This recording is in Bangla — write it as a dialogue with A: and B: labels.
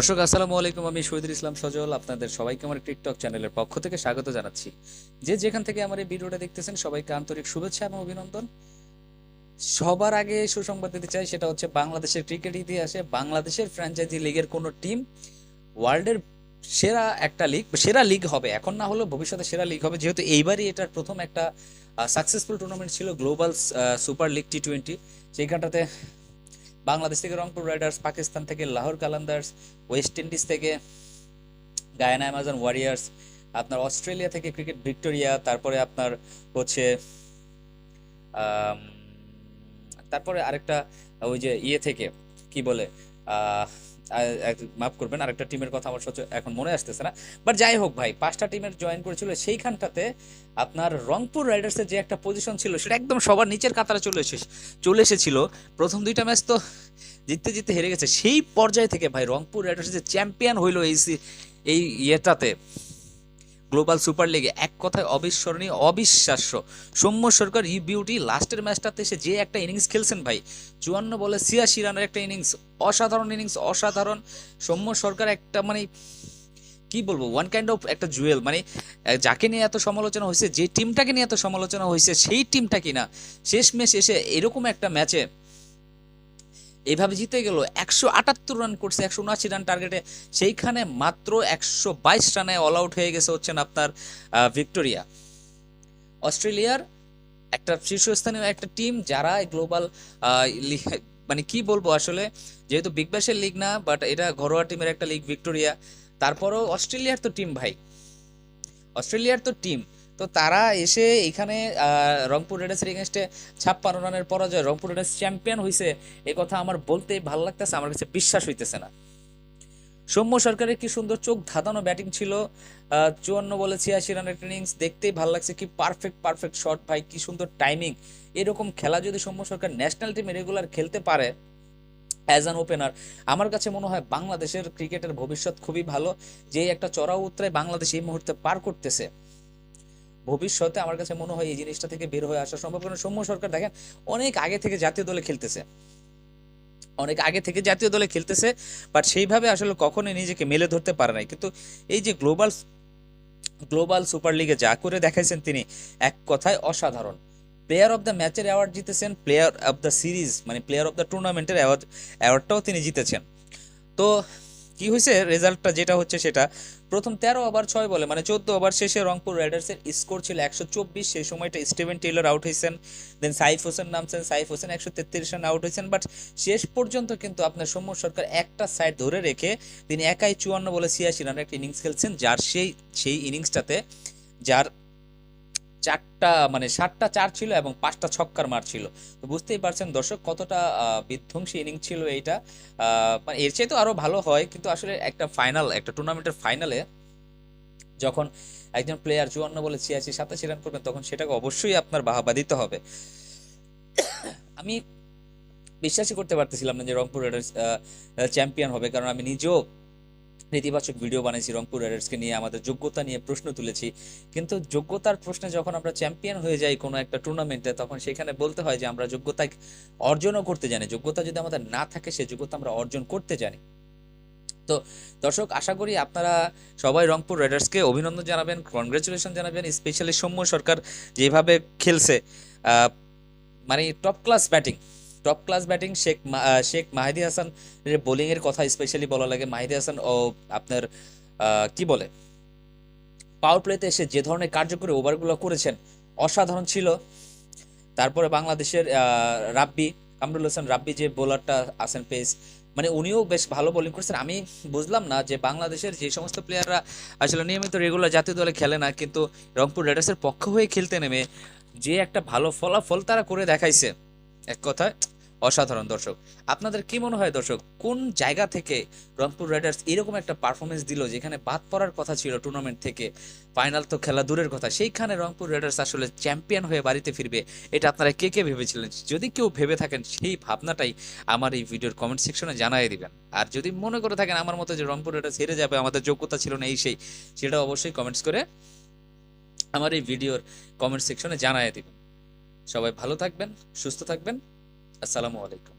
A: দর্শক, আসসালামু আলাইকুম, আমি শহীদুল ইসলাম সজল, আপনাদের সবাইকে আমার টিকটক চ্যানেলের পক্ষ থেকে স্বাগত জানাচ্ছি। যে যেখান থেকে আমার এই ভিডিওটা দেখতেছেন, সবাইকে আন্তরিক শুভেচ্ছা এবং অভিনন্দন। সবার আগে সুসংবাদ দিতে চাই, সেটা হচ্ছে বাংলাদেশের ক্রিকেট ইতিহাসে বাংলাদেশের ফ্র্যাঞ্চাইজি লিগের কোনো টিম ওয়ার্ল্ডের সেরা একটা লিগ সেরা লিগ হবে। এখন না হলেও ভবিষ্যতে সেরা লিগ হবে, যেহেতু এইবারই এটার প্রথম একটা সাকসেসফুল টুর্নামেন্ট ছিল global super league T twenty সেইখানটাতে Bangladesh থেকে রংপুর রাইডার্স, পাকিস্তান থেকে লাহোর কালান্দার্স, ওয়েস্ট ইন্ডিজ থেকে গায়না অ্যামাজন ওয়ারিয়ার্স, আপনার অস্ট্রেলিয়া থেকে ক্রিকেট ভিক্টোরিয়া, তারপরে আপনার হচ্ছে তারপরে আরেকটা ওই যে ইয়ে থেকে, কি বলে মাফ করবেন, আরেকটা টিমের কথা আমার সচ এখন মনে আসতেছে না। বাট যাই হোক ভাই, পাঁচটা টিমের জয়েন করেছিল, সেইখানটাতে আপনার রংপুর রাইডার্সের যে একটা পজিশন ছিল, সেটা একদম সবার নিচের কাতারে চলে এসে চলে এসেছিল। প্রথম দুইটা ম্যাচ তো জিততে জিততে হেরে গেছে। সেই পর্যায় থেকে ভাই, রংপুর রাইডার্স যে চ্যাম্পিয়ন হইল এই এই ইয়েটাতে গ্লোবাল সুপার লিগে এক কথায় অবিস্মরণীয়, অবিশ্বাস্য। সৌম্য সরকার ই বিউটি লাস্টের ম্যাচটাতে এসে যে একটা ইনিংস খেলছেন ভাই, চুয়ান্ন বলে ছিয়াশি রানের একটা ইনিংস, অসাধারণ ইনিংস, অসাধারণ। সৌম্য সরকার একটা মানে কি বলব ওয়ান কাইন্ড অফ একটা জুয়েল মানে যাকে নিয়ে এত সমালোচনা হয়েছে, যে টিমটাকে নিয়ে এত সমালোচনা হয়েছে, সেই টিমটা কিনা। শেষ ম্যাচ এসে এরকম একটা ম্যাচে এইভাবে জিতে গেল। একশো আটাত্তর রান করছে, একশো উনআশি রান টার্গেটে সেইখানে মাত্র একশো বাইশ রানে অল আউট হয়ে গেছে হচ্ছেন আপনার ভিক্টোরিয়া। অস্ট্রেলিয়ার একটা শীর্ষস্থানীয় একটা টিম যারা গ্লোবাল মানে কি বলব আসলে, যেহেতু বিগ ব্যাশের লিগ না বাট এটা ঘরোয়া টিমের একটা লিগ ভিক্টোরিয়া। তারপরও অস্ট্রেলিয়ার তো টিম ভাই। অস্ট্রেলিয়ার তো টিম তো তারা এসে এখানে রংপুর রেডার্সের এগেনস্টে ছাপ্পান্ন রানের পরাজয়। রংপুর রেডার্স চ্যাম্পিয়ন হয়েছে এ কথা আমার বলতে ভালো লাগতেছে, আমার কাছে বিশ্বাস হইতেছে না। সৌম্য সরকারের কি সুন্দর চোখ ধাঁধানো ব্যাটিং ছিল? চুয়ান্ন বলে ছিয়াশি রানের ইনিংস দেখতেই ভালো লাগছে, কি পারফেক্ট পারফেক্ট শট ভাই, কি সুন্দর টাইমিং এরকম খেলা যদি সৌম্য সরকার ন্যাশনাল টিমে রেগুলার খেলতে পারে অ্যাজ অ্যান ওপেনার আমার কাছে মনে হয় বাংলাদেশের ক্রিকেটের ভবিষ্যৎ খুবই ভালো। যে একটা চড়া উত্তরায় বাংলাদেশ এই মুহূর্তে পার করতেছে। ভবিষ্যতে আমার কাছে মনে হয় এই জিনিসটা থেকে বের হয়ে আসা সম্ভব কারণ সৌম্য সরকার দেখেন, অনেক আগে থেকে জাতীয় দলে খেলতেছে। অনেক আগে থেকে জাতীয় দলে খেলতেছে বাট সেইভাবে আসলে কখনোই নিজেকে মেলে ধরতে পারে নাই। কিন্তু এই যে গ্লোবাল গ্লোবাল সুপার লিগে যা করে দেখাইছেন তিনি, এক কথায় অসাধারণ। প্লেয়ার অফ দ্য ম্যাচের অ্যাওয়ার্ড জিতেছেন, প্লেয়ার অফ দ্য সিরিজ মানে প্লেয়ার অফ দ্য টুর্নামেন্টের অ্যাওয়ার্ড, অ্যাওয়ার্ডটাও তিনি জিতেছেন। তো কি হয়েছে রেজাল্টটা যেটা হচ্ছে সেটা? প্রথম তেরো ওভার ছয় বলে মানে চোদ্দ ওভার শেষে রংপুর রাইডার্সের স্কোর ছিল একশো চব্বিশ, সেই সময়টা স্টিভেন টেইলর আউট হয়েছেন দেন সাইফ হোসেন নামছেন, সাইফ হোসেন একশো তেত্রিশ রান আউট হয়েছেন বাট শেষ পর্যন্ত কিন্তু আপনার সৌম্য সরকার একটা সাইড ধরে রেখে তিনি একাই চুয়ান্ন বলে ছিয়াশি রানের একটা ইনিংস খেলছেন, যার সেই সেই ইনিংসটাতে যার চারটা মানে সাতটা চার ছিল এবং পাঁচটা ছক্কার মার ছিল। তো বুঝতেই পারছেন দর্শক কতটা বিধ্বংসী ইনিংস ছিল এইটা। মানে এর চেয়ে তো আরও ভালো হয়, কিন্তু আসলে একটা ফাইনাল একটা টুর্নামেন্টের ফাইনালে যখন একজন প্লেয়ার চুয়ান্ন বলে ছিয়াশি, সাতাশি রান করবেন, তখন সেটাকে অবশ্যই আপনার বাহাবা দিতে হবে। আমি বিশ্বাসই করতে পারতেছিলাম না যে রংপুর রাইডার্স চ্যাম্পিয়ন হবে, কারণ আমি নিজেও নেতিবাচক ভিডিও বানিয়েছি রংপুর রাইডার্সকে নিয়ে, আমাদের যোগ্যতা নিয়ে প্রশ্ন তুলেছি। কিন্তু যোগ্যতার প্রশ্নে যখন আমরা চ্যাম্পিয়ন হয়ে যাই কোনো একটা টুর্নামেন্টে তখন সেখানে বলতে হয় যে আমরা যোগ্যতা অর্জনও করতে জানি। যোগ্যতা যদি আমাদের না থাকে, সে যোগ্যতা আমরা অর্জন করতে জানি। তো দর্শক, আশা করি আপনারা সবাই রংপুর রাইডার্সকে অভিনন্দন জানাবেন কনগ্রেচুলেশন জানাবেন স্পেশালি সৌম্য সরকার যেভাবে খেলছে মানে top class batting top class batting Sheikh Sheikh Mahedi Hasan bowling এর কথা স্পেশালি বলা লাগে। মাহিদি হাসান ও আপনার কি বলে? পাওয়ার প্লেতে এসে যে ধরনের কার্যকরী ওভারগুলো করেছেন, অসাধারণ ছিল। তারপরে বাংলাদেশের রাব্বি, কামরুল হাসান রাব্বি যে বোলারটা আছেন পেস মানে উনিও বেশ ভালো বোলিং করছেন। আমি বুঝলাম না যে বাংলাদেশের যে সমস্ত প্লেয়াররা আসলে নিয়মিত রেগুলার জাতীয় দলে খেলে না, কিন্তু রংপুর রাইডার্সের পক্ষ হয়ে খেলতে নেমে যে একটা ভালো ফলাফল তারা করে দেখাইছে। এক কথায় অসাধারণ দর্শক। আপনাদের কি মনে হয় দর্শক, কোন জায়গা থেকে রংপুর রাইডার্স এরকম একটা পারফরমেন্স দিল যেখানে বাদ পড়ার কথা ছিল টুর্নামেন্ট থেকে ফাইনাল তো খেলা দূরের কথা, সেইখানে রংপুর রাইডার্স আসলে চ্যাম্পিয়ন হয়ে বাড়িতে ফিরবে, এটা আপনারা কে কে ভেবেছিলেন? যদি কেউ ভেবে থাকেন, সেই ভাবনাটাই আমার এই ভিডিওর কমেন্ট সেকশনে জানাই দিবেন। আর যদি মনে করে থাকেন আমার মতো যে রংপুর রাইডার্স হেরে যাবে, আমাদের যোগ্যতা ছিল না এই সেই, সেটা অবশ্যই কমেন্টস করে আমার এই ভিডিওর কমেন্ট সেকশনে জানাই দিবেন। সবাই ভালো থাকবেন, সুস্থ থাকবেন। আসসালামু আলাইকুম।